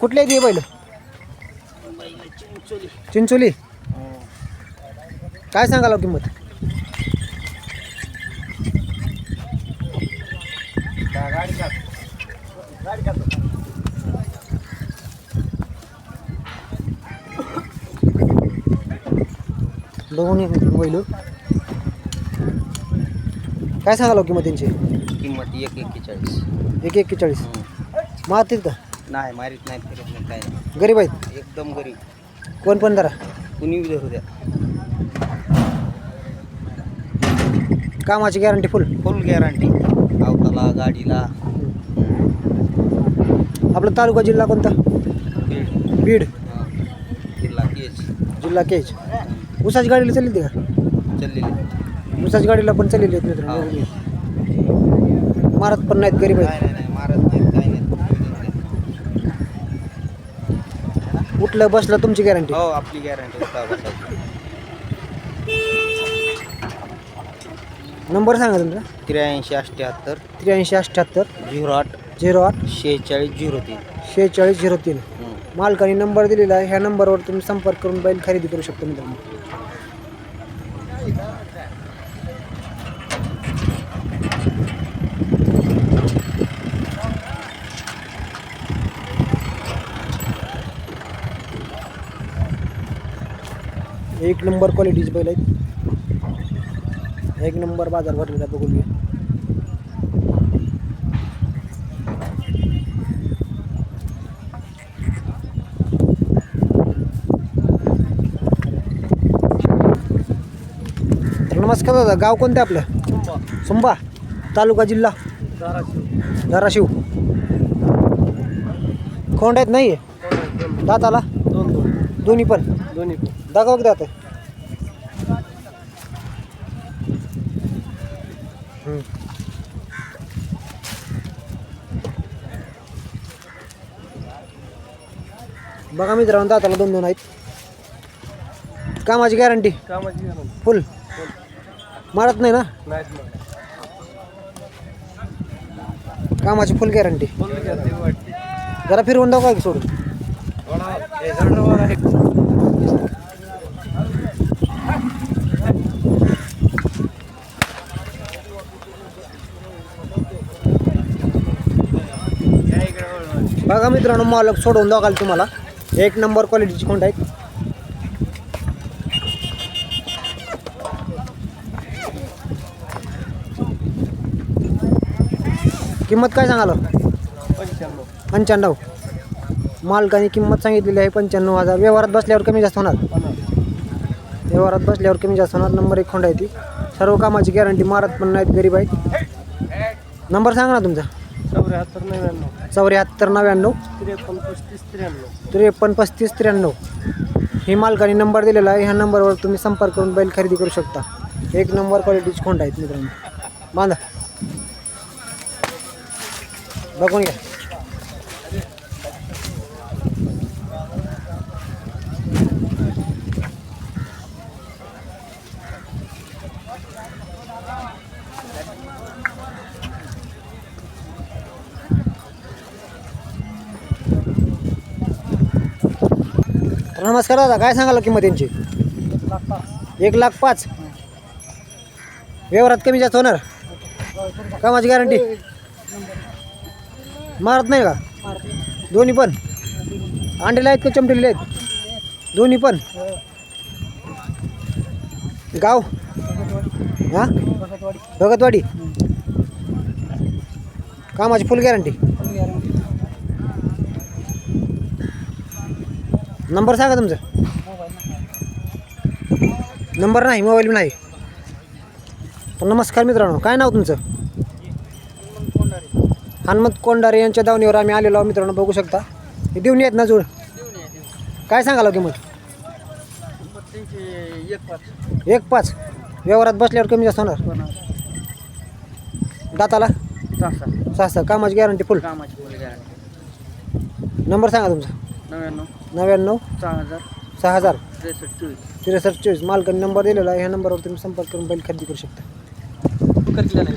कुठले आहेत हे बैल चिंचोली. काय सांगाल हो किंमत? दोन्ही बैल. काय सांगाल हो किंमत त्यांची किंमत एक एक्केचाळीस. एक एक्केचाळीस. मारतील का? नाही मारीत नाही फिरत नाही काय नाही. गरीब आहेत? एकदम गरीब. कोण पण जरा कुणी धरू द्या. कामाची गॅरंटी फुल फुल गॅरंटी अवताला गाडीला. आपला तालुका जिल्हा कोणता? बीड. बीड. हां. जिल्हा केच जिल्हा केज. उसाची गाडीला चालली ते का? चाललेली. उसाची गाडीला पण चाललेली आहेत मित्रांनो. मारत पण नाहीत गरीब आहेत. नाही नाही मारत नाही काय नाही उठलं बसलं तुमची गॅरंटी हो आपली गॅरंटी नंबर सांगा तुमचा. त्र्याऐंशी अठ्ठ्याहत्तर त्र्याऐंशी अठ्ठ्याहत्तर झिरो आठ झिरो आठ शेहेचाळीस झिरो तीन. शेहेचाळीस झिरो तीन. मालकाने नंबर दिलेला आहे. ह्या नंबरवर तुम्ही संपर्क करून बैल खरेदी करू शकता मित्रांनो. एक नंबर क्वालिटीचे बैल आहेत. एक नंबर बाजार भरलेला बघून घ्या. नमस्कार दादा गाव कोणतं आपलं? सुंबा. तालुका जिल्हा? धाराशिव. खोंड आहेत नाही? दाताला? दोन दोन. दोन्ही पण. दाखव दात बघा मित्रांनो दाताला दोन दोन आहेत. कामाची गॅरंटी कामाची फुल मारत नाही ना? कामाची फुल गॅरंटी जरा फिरवून दाखवा की सोडून. बघा मित्रांनो मालक सोडवून दाखवाल तुम्हाला. एक नंबर क्वालिटीची खोंड आहेत किंमत काय सांगाल? पंच्याण्णव. पंच्याण्णव मालकाने किंमत सांगितलेली आहे पंच्याण्णव हजार. व्यवहारात बसल्यावर कमी जास्त होणार. व्यवहारात बसल्यावर कमी जास्त होणार. नंबर एक खोंड आहे ती. सर्व कामाची गॅरंटी मारत पण नाहीत गरीब आहेत. नंबर सांगा ना तुमचा. चौऱ्याहत्तर नव्याण्णव. चौऱ्याहत्तर नव्याण्णव. त्रेपन्न पस्तीस त्र्याण्णव. त्रेपन्न पस्तीस त्र्याण्णव. ही मालकाने नंबर दिलेला आहे. ह्या नंबरवर तुम्ही संपर्क करून बैल खरेदी करू शकता. एक नंबर क्वालिटीची खोंड आहेत मित्रांनो. बांधा. बघून घ्या. नमस्कार दादा काय सांगाल किंमत यांची? एक लाख पाच. व्यवहारात कमी जास्त होणार? कामाची गॅरंटी मारत नाही का? दोन्ही पण? अंडेले आहेत का चमटेले आहेत? दोन्ही पण? गाव? हां? भगतवाडी. कामाची फुल गॅरंटी नंबर सांगा तुमचा. नंबर नाही मोबाईल नाही. तर नमस्कार मित्रांनो काय नाव तुमचं? हनुमंत कोंडारे यांच्या दावणीवर आम्ही आलेलो आहोत मित्रांनो बघू शकता. हे देऊन येत ना जुळ काय सांगाल किंमत? एक पाच. एक पाच व्यवहारात बसल्यावर कमी जास्त होणार. दाताला? सहा सहा. कामाची गॅरंटी फुल कामाची नंबर सांगा तुमचा. नव्याण्णव. नव्याण्णव सहा हजार. सहा हजार. त्रेसष्ट चोवीस. त्रेसष्ट चोवीस. मालकाने नंबर दिलेला आहे. ह्या नंबरवर तुम्ही संपर्क करून बैल खरेदी करू शकता. नाही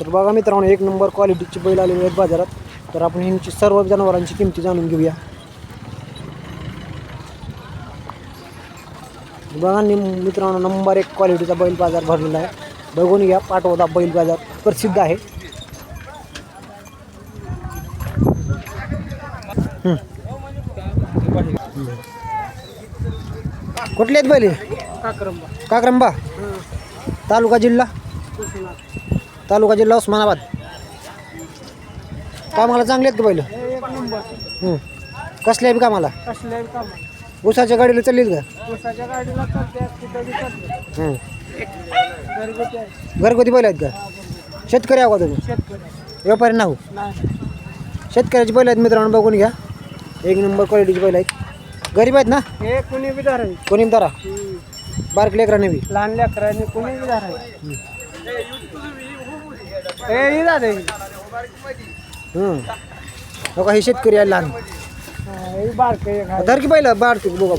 तर बघा मित्रांनो एक नंबर क्वालिटीची बैल आलेली आहेत बाजारात. तर आपण ह्यांची सर्व जनावरांची किमती जाणून घेऊया. बघा नि मित्रांनो नंबर एक क्वालिटीचा बैल बाजार भरलेला आहे. बघून घ्या पाटोदा बैल बाजार. प्रसिद्ध आहे. हं. कुठले आहेत बैल? हे? काक्रंबा. काक्रंबा? तालुका जिल्हा? तालुका जिल्हा उस्मानाबाद. कामाला चांगले आहेत का बैल? एक नंबर. हं. कसले आहे बी कामाला? उसाच्या गाडीला चाललीत का? ऊसाच्या गाडीला हं. घरगुती आहे. घरगुती बैल आहेत का? शेतकरी आहो का तुम्ही? शेतकरी. व्यापारी नाहू नाही. शेतकऱ्याची बैल आहेत मित्रांनो बघून घ्या. एक नंबर क्वालिटीची बैल आहेत. गरीब आहेत ना? हे कुणी बी धरावी कोणी तारा बारक लेकराने बी? लहान लेकरांनी कुणी बी धरावी हे. ही दादा ही. हं. हो का हे शेतकरी आहे लहान. हा, बारकं एक आहे. धर की बारकी बघा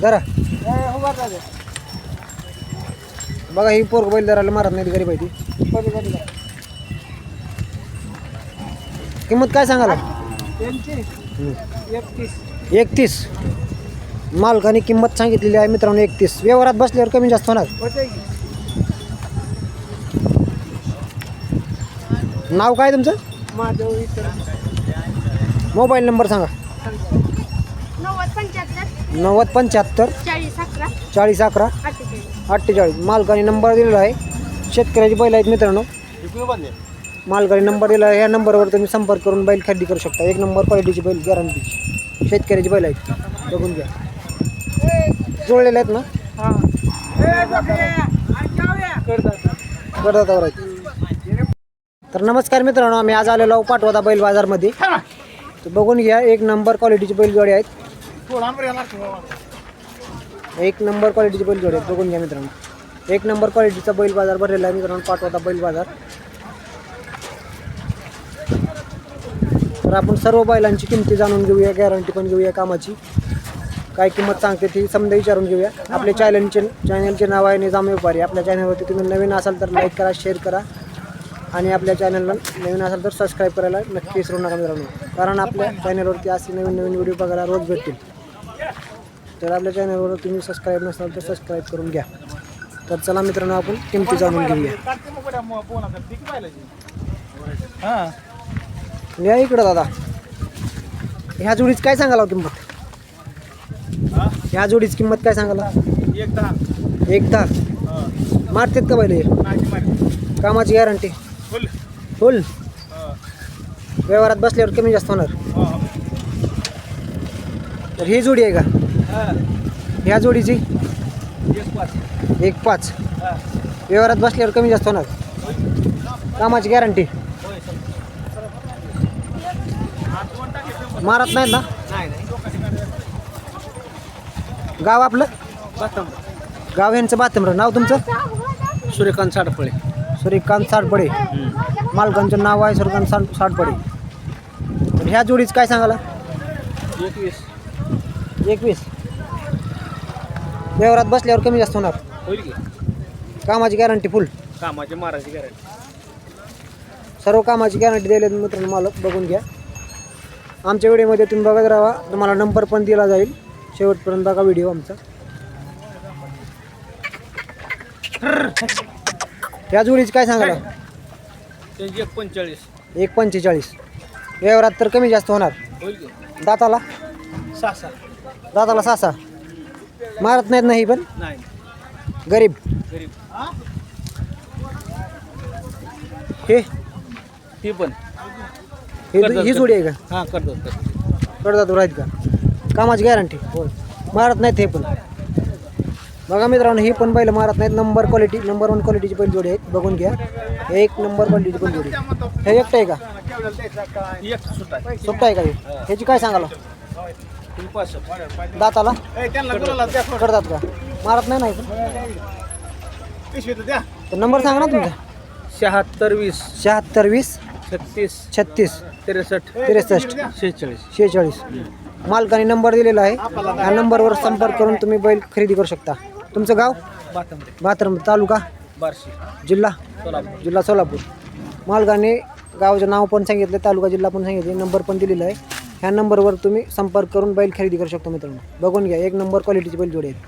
धरा. हे उभा राहते. बघा ही पोरग बैल धरायला मारत नाही गरीब आहे ती. किंमत काय सांगाला त्यांची एकतीस. एकतीस. मालकाने किंमत सांगितलेली आहे मित्रांनो एकतीस. व्यवहारात बसल्यावर कमी जास्त होणार. नाव काय तुमचं? मोबाईल नंबर सांगा. नव्वद पंच्याहत्तर. चाळीस अकरा. चाळीस अकरा. अठ्ठेचाळीस. अठ्ठेचाळीस. मालकाने नंबर दिलेला आहे. शेतकऱ्याची बैल आहेत मित्रांनो. मालकाने नंबर दिला आहे. या नंबरवर तुम्ही संपर्क करून बैल खरेदी करू शकता. एक नंबर क्वालिटीची बैल गॅरंटीची शेतकऱ्याची बैल आहेत. बघून घ्या. जुळलेले आहेत ना? आहेत. तर नमस्कार मित्रांनो आम्ही आज आलेलो आहोत पाटवादा बैल बाजारमध्ये. तर बघून घ्या एक नंबर क्वालिटीची बैलजोडी आहेत. एक नंबर क्वालिटीची बैलजोडी आहेत. बघून घ्या मित्रांनो. एक नंबर क्वालिटीचा बैल बाजार भरलेला आहे मित्रांनो पाटवादा बैल बाजार. तर आपण सर्व बैलांची किमती जाणून घेऊया गॅरंटी पण घेऊया कामाची. काय किंमत सांगते ती समजा विचारून घेऊया. आपल्या चॅनलचे चॅनलचे नाव आहे निजाम व्यापारी. आपल्या चॅनलवरती तुम्ही नवीन असाल तर लाईक करा शेअर करा. आणि आपल्या चॅनलला नवीन असाल तर सबस्क्राईब करायला नक्की विसरू नका मित्रांनो. कारण आपल्या चॅनलवरती असे नवीन नवीन व्हिडिओ बघायला रोज भेटतील. तर आपल्या चॅनलवर तुम्ही सबस्क्राईब नसाल तर सबस्क्राईब करून घ्या. तर चला मित्रांनो आपण किमती जाणून घेऊया. या इकडं दादा. ह्या जोडीच काय सांगाला हो किंमत? ह्या जोडीची किंमत काय सांगाला एक दहा. एक दहा. मारतात का पहिले कामाची गॅरंटी? फुल. फुल? व्यवहारात बसल्यावर कमी जास्त होणार. तर ही जोडी आहे का? ह्या जोडीची? एक पाच. व्यवहारात बसल्यावर कमी जास्त होणार. कामाची गॅरंटी? मारत नाहीत ना? नाही नाही गाव आपलं? गाव यांचं बातमर नाव तुमचं? सूर्यकांत साडफळे सूर्यकांत साठपडे मालकांचं नाव आहे सूर्यकांत साठ साठपडे तर ह्या जोडीच काय सांगाला एकवीस. एकवीस. व्यवहारात बसल्यावर कमी जास्त होणार. कामाची गॅरंटी फुल कामाचे मारायची गॅरंटी सर्व कामाची गॅरंटी दिली मित्रांनो मालक. बघून घ्या. आमच्या व्हिडिओमध्ये तुम्ही बघत राहा. तुम्हाला नंबर पण दिला जाईल. शेवटपर्यंत बघा व्हिडिओ आमचा. ह्या जोडीची काय सांगाला त्यांची एक पंचेचाळीस. एक पंचेचाळीस. व्यवहारात तर कमी जास्त होणार. दाताला? सहा सहा. दाताला सासा मारत नाहीत नाही पण? नाही. गरीब. गरीब. हे? ती पण. हे ही जोडी आहे का? हां करतो कडदातूर आहेत का? कामाची गॅरंटी हो मारत नाहीत हे पण. बघा मित्रांनो ही पण बैल मारत नाहीत. नंबर क्वालिटी नंबर वन क्वालिटीची बैल जोडी आहेत. बघून घ्या. एक नंबर क्वालिटीची बैल जोडी हे एकटं आहे का? सुट्टा आहे. का हे? ह्याची काय सांगाला दाताला? कडदात का? मारत नाही नाही नंबर सांगा ना तुमचा. शहात्तर वीस. शहात्तर वीस. छत्तीस. छत्तीस. त्रेसष्ट. त्रेसष्ट. शेहेचाळीस. शेहेचाळीस. मालकाने नंबर दिलेला आहे. ह्या नंबरवर संपर्क करून तुम्ही बैल खरेदी करू शकता. तुमचं गाव? बातमडे भात्रम तालुका? बार्शी. जिल्हा? सोलापूर. जिल्हा सोलापूर. मालकाने गावाचं नाव पण सांगितलं तालुका जिल्हा पण सांगितले नंबर पण दिलेला आहे. ह्या नंबरवर तुम्ही संपर्क करून बैल खरेदी करू शकता मित्रांनो. बघून घ्या एक नंबर क्वालिटीची बैल जोडी आहेत.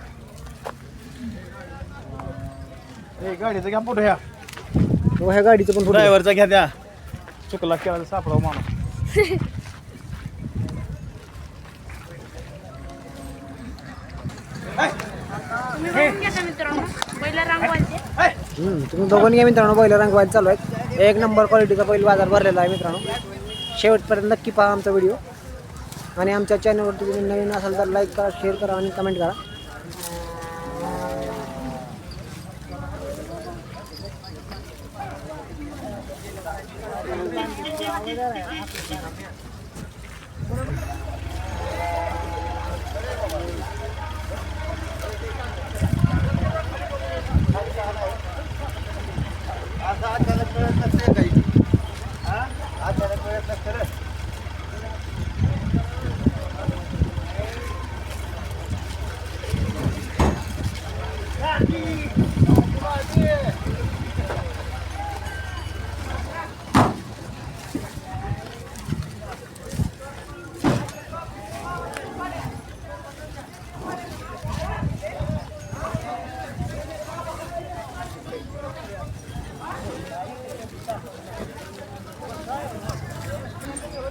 गाडीचा घ्या पुढे ह्या गाडीचं पण फोटो ड्रायव्हरचा घ्या द्या चुकला केव्हा सापडाव माणूस. तुम्ही बघून घ्या मित्रांनो. बैल रंगवायला चालू आहेत. एक नंबर क्वालिटीचा बैल बाजार भरलेला आहे मित्रांनो. शेवटपर्यंत नक्की पहा आमचा व्हिडिओ आणि आमच्या चॅनलवरती तुम्ही नवीन असाल तर लाईक करा शेअर करा आणि कमेंट करा.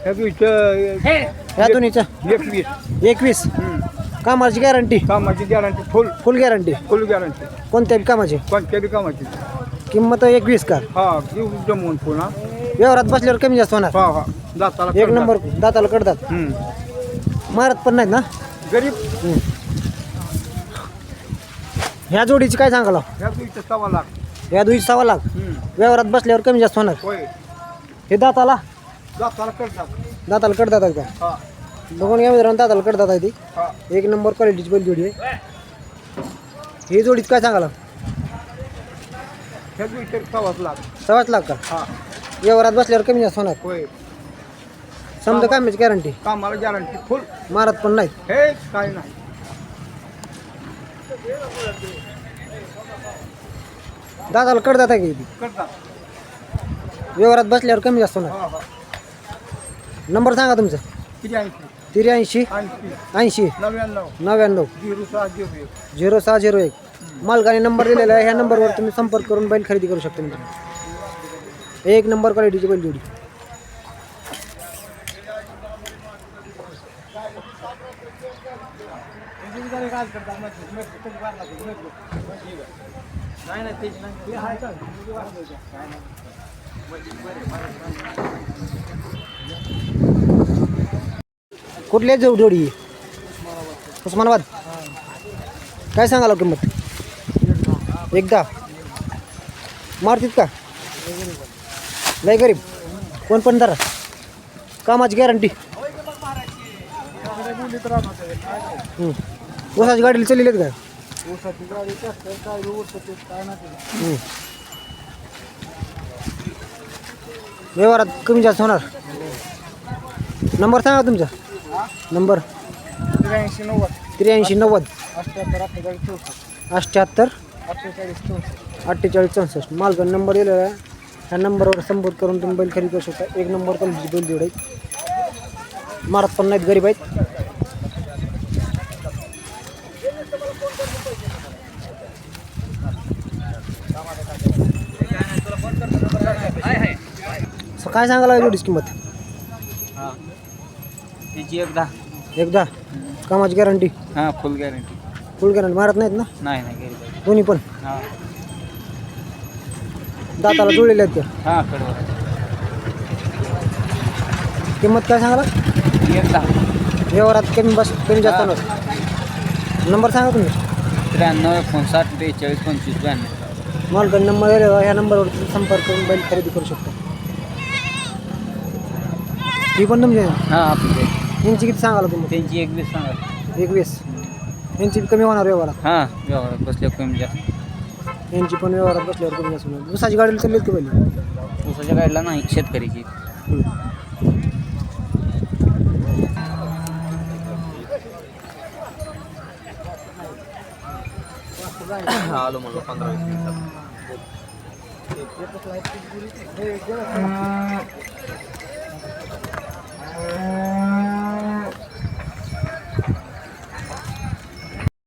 ह्या दोन्हीचं. एकवीस. एकवीस. कामाची गॅरंटी? कामाची guarantee full. Full guarantee? Full guarantee. कोणत्या बी कामाची? कोणत्या बी कामाची. किंमत एकवीस का? हा घेऊ जमवून पुन्हा व्यवहारात बसल्यावर कमी जास्त होणार. हा हा. एक नंबर दाताला कडतात. मारत पण नाहीत ना? गरीब. ह्या जोडीची काय सांगाल ह्या सव्वा लाख. या दुईची सव्वा लाख. व्यवहारात बसल्यावर कमी जास्त होणार. होय. हे दाताला? जाताला करतात दाताला कडतात का? हा. बघून घ्या मित्रांनो दाताला कडतात आहे ती. हा. एक नंबर क्वालिटीची बैल जोडी आहे. ही जोडीच काय सांगाल सव्वाच लाख. का? हा. व्यवहारात बसल्यावर कमी जास्त होणार. होय. समजा कामाची गॅरंटी कामाला गॅरंटी फुल मारत पण नाहीत. हे काय नाही. दाताला कडतात आहे का व्यवहारात बसल्यावर कमी जास्त होणार. हा हा. नंबर सांगा तुमचा. त्र्याऐंशी. ऐंशी. ऐंशी. नव्याण्णव. नव्याण्णव. झिरो सहा झिरो एक. झिरो सहा झिरो एक. मालकाने नंबर दिलेला आहे. ह्या नंबरवर तुम्ही संपर्क करून बैल खरेदी करू शकता मित्रांनो एक नंबर क्वालिटीची बैल जोडी. कुठल्या जवळ जोडी? उस्मानाबाद? काय सांगाल हो किंमत? एकदा. मारतीत का? लय गरीब. कोण पण धरा. कामाची गॅरंटी ऊसाची गाडीला चाललेली आहेत का हम्म. व्यवहारात कमी जास्त होणार. नंबर सांगा तुमचा. नंबर. त्र्याऐंशी नव्वद. त्र्याऐंशी नव्वद अठ्ठ्याहत्तर. अठ्ठेचाळीस चौसष्ट. अठ्ठ्याहत्तर अठ्ठेचाळीस चौसष्ट अठ्ठेचाळीस चौसष्ट मालकाने नंबर दिलेला आहे. ह्या नंबरवर संपर्क करून तुम्ही बैल खरेदी करू शकता. एक नंबर क्वालिटीची बैल जोड. आहेत मारत पण नाहीत गरीब आहेत. काय सांगायला जोडीची किंमत? हां. त्याची एकदा एकदा कामाची गॅरंटी हां फुल गॅरंटी फुल गॅरंटी मारत नाहीत ना? नाही नाही दोन्ही पण? हां. दाताला जुळलेले आहेत त्या हां कडवर किंमत काय सांगाला एकदा व्यवहारात कमी बस कमी जास्त होणार नंबर सांगा तुम्ही. त्र्याण्णव एकोणसाठ बेचाळीस पंचवीस ब्याण्णव. मालकाने नंबर. ह्या नंबरवर तुम्ही संपर्क करून बैल खरेदी करू शकता. ही पण तुमचे? आहे? यांची किती सांगाल तुम्ही? त्यांची एकवीस सांगाल. सांगा एकवीस. यांची कमी होणार व्यवहारात? हा व्यवहारात बसले कमी जास्त. यांची पण व्यवहारात बसल्यावर कमी जास्त होणार. उसाची गाडी चालली की पहिले? ऊसाच्या गाडीला नाही शेतकरीची आलो म्हणलं पंधरा वीस